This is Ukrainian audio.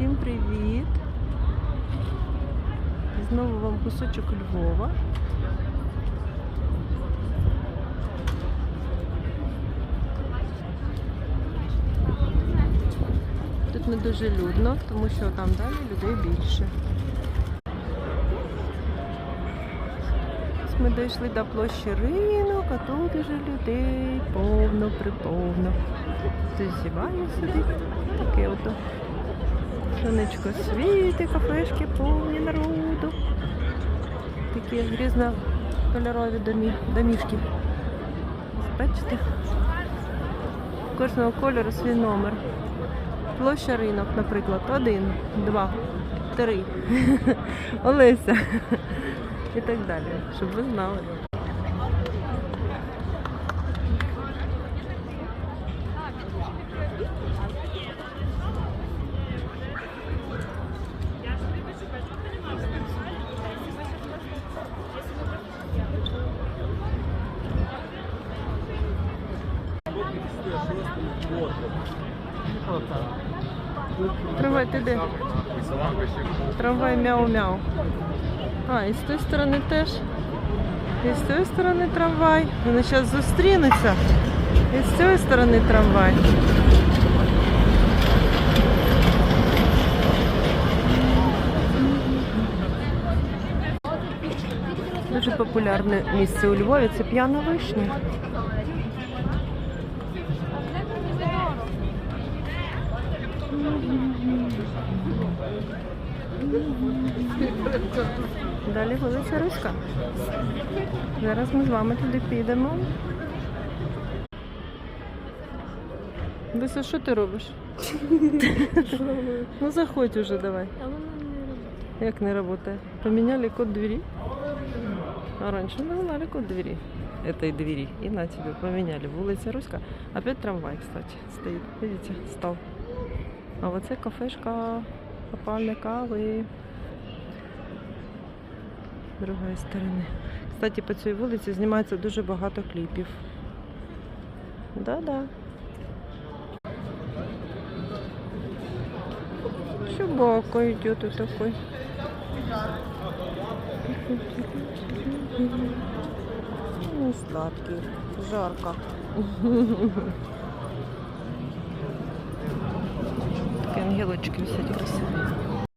Всім привіт! Знову вам кусочок Львова. Тут не дуже людно, тому що там далі людей більше. Ми дійшли до площі ринок, а тут уже людей повно приповно. Хтось зіває сидить, таке ото. Сонечко світи, кафешки повні народу. Такі різнокольорові домі, домішки. Бачите? Кожного кольору свій номер. Площа ринок, наприклад, один, два, три. Олеся. І так далі, щоб ви знали. Трамвай, ти де? Трамвай мяу-мяу. А, і з тої сторони теж. І з тої сторони трамвай. Вони зараз зустрінуться. І з цієї сторони трамвай. Дуже популярне місце у Львові це п'яна вишня. Далі вулиця Руська. Зараз ми з вами туди підемо. Вися, що ти робиш? ну заходь уже давай. Не. Як не работает? Поменяли код двери? А раньше назвали код двери. Этой двери. И на тебе поменяли. Вулиця Руська. Опять трамвай, кстати, стоит. Видите, стал. А вот це кафешка попальня кави. З другої сторони. Кстати, по цій вулиці знімається дуже багато кліпів. Да-да. Собака идет и такой. Ну, сладкий, жарко. ангелочки висять красиві.